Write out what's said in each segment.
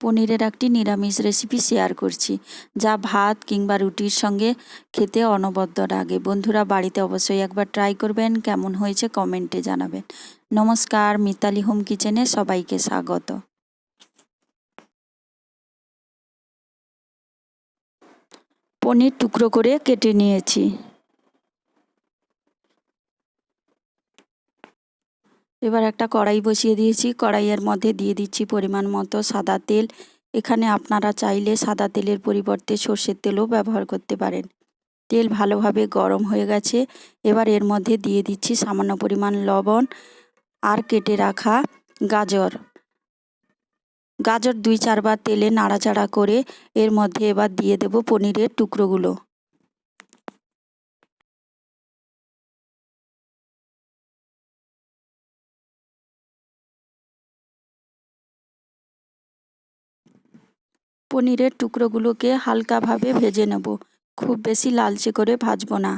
পনিরের একটি নিরামিষ রেসিপি শেয়ার করছি, যা ভাত কিংবা রুটির সঙ্গে খেতে অনবদ্য লাগে। বন্ধুরা, বাড়িতে অবশ্যই একবার ট্রাই করবেন, কেমন হয়েছে কমেন্টে জানাবেন। নমস্কার, মিতালি হোম কিচেনে সবাইকে স্বাগত। পনির টুকরো করে কেটে নিয়েছি। এবার একটা কড়াই বসিয়ে দিয়েছি। কড়াইয়ের মধ্যে দিয়ে দিচ্ছি পরিমাণ মতো সাদা তেল। এখানে আপনারা চাইলে সাদা তেলের পরিবর্তে সর্ষের তেলও ব্যবহার করতে পারেন। তেল ভালোভাবে গরম হয়ে গেছে। এবার এর মধ্যে দিয়ে দিচ্ছি সামান্য পরিমাণ লবণ আর কেটে রাখা গাজর। গাজর দুই চারবার তেলে নাড়াচাড়া করে এর মধ্যে এবার দিয়ে দেব পনিরের টুকরোগুলো। পনিরের টুকরোগুলোকে হালকাভাবে ভেজে নেব। খুব বেশি লালচে করে ভাজবো না।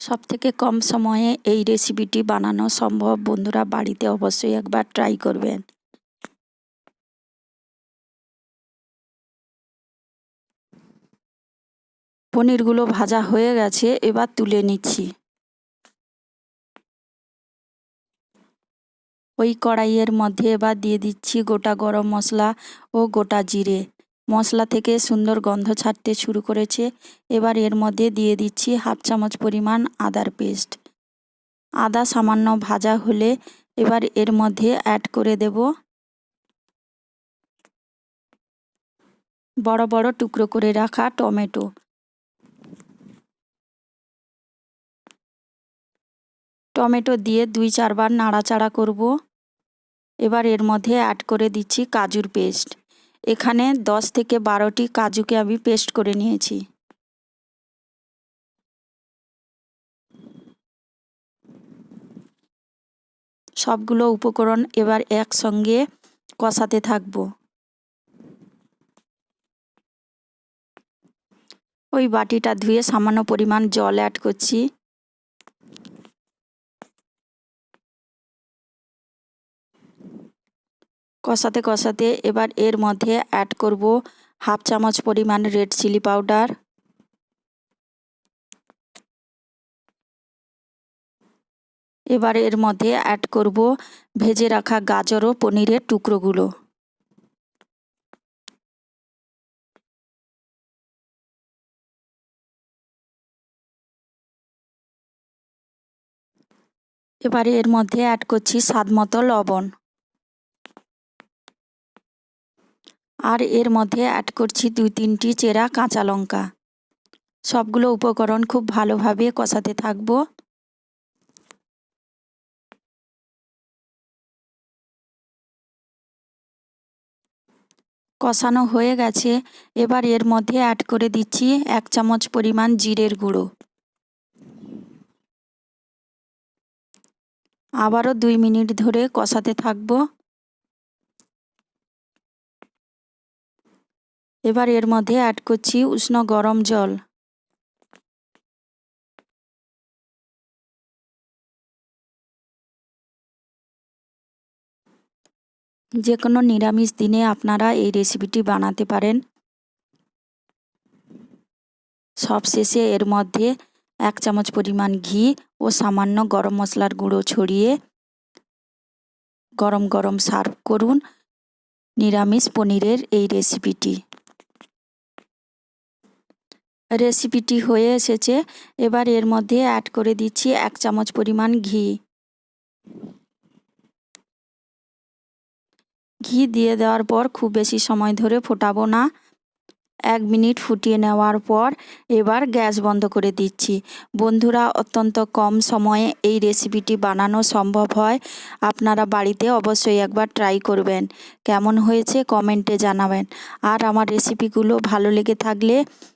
সব থেকে কম সময়ে এই রেসিপিটি বানানো সম্ভব বন্ধুরা বাড়িতে অবশ্যই একবার ট্রাই করবেন। পনিরগুলো ভাজা হয়ে গেছে, এবার তুলে নিচ্ছি। ওই কড়াইয়ের মধ্যে এবার দিয়ে দিচ্ছি গোটা গরম মশলা ও গোটা জিরে। মশলা থেকে সুন্দর গন্ধ ছাড়তে শুরু করেছে। এবার এর মধ্যে দিয়ে দিচ্ছি হাফ চামচ পরিমাণ আদার পেস্ট। আদা সামান্য ভাজা হলে এবার এর মধ্যে অ্যাড করে দেব বড় বড় টুকরো করে রাখা টমেটো। টমেটো দিয়ে দুই চারবার নাড়াচাড়া করব। এবার এর মধ্যে অ্যাড করে দিচ্ছি কাজুর পেস্ট এখানে দশ থেকে বারোটি কাজুকে আমি পেস্ট করে নিয়েছি। সবগুলো উপকরণ এবার একসঙ্গে কষাতে থাকব। ওই বাটিটা ধুয়ে সামান্য পরিমাণ জল অ্যাড করছি। কষাতে কষাতে এবার এর মধ্যে অ্যাড করব হাফ চামচ পরিমাণ রেড চিলি পাউডার এবার এর মধ্যে অ্যাড করব ভেজে রাখা গাজর ও পনিরের টুকরোগুলো। এবারে এর মধ্যে অ্যাড করছি স্বাদ মতো লবণ। আর এর মধ্যে অ্যাড করছি দুই তিনটি চেরা কাঁচা লঙ্কা। সবগুলো উপকরণ খুব ভালোভাবে কষাতে থাকব। কষানো হয়ে গেছে। এবার এর মধ্যে অ্যাড করে দিচ্ছি এক চামচ পরিমাণ জিরের গুঁড়ো। আবারও দুই মিনিট ধরে কষাতে থাকব। এবার এর মধ্যে অ্যাড করছি উষ্ণ গরম জল। যে কোনো নিরামিষ দিনে আপনারা এই রেসিপিটি বানাতে পারেন। সব শেষে এর মধ্যে এক চামচ পরিমাণ ঘি ও সামান্য গরম মশলার গুঁড়ো ছড়িয়ে গরম গরম সার্ভ করুন নিরামিষ পনিরের এই রেসিপিটি রেসিপিটি হয়ে এসেছে। এবার এর মধ্যে অ্যাড করে দিচ্ছি এক চামচ পরিমাণ ঘি। ঘি দিয়ে দেওয়ার পর খুব বেশি সময় ধরে ফোটাবো না। এক মিনিট ফুটিয়ে নেওয়ার পর এবার গ্যাস বন্ধ করে দিচ্ছি। বন্ধুরা, অত্যন্ত কম সময়ে এই রেসিপিটি বানানো সম্ভব হয়। আপনারা বাড়িতে অবশ্যই একবার ট্রাই করবেন। কেমন হয়েছে কমেন্টে জানাবেন। আর আমার রেসিপিগুলো ভালো লেগে থাকলে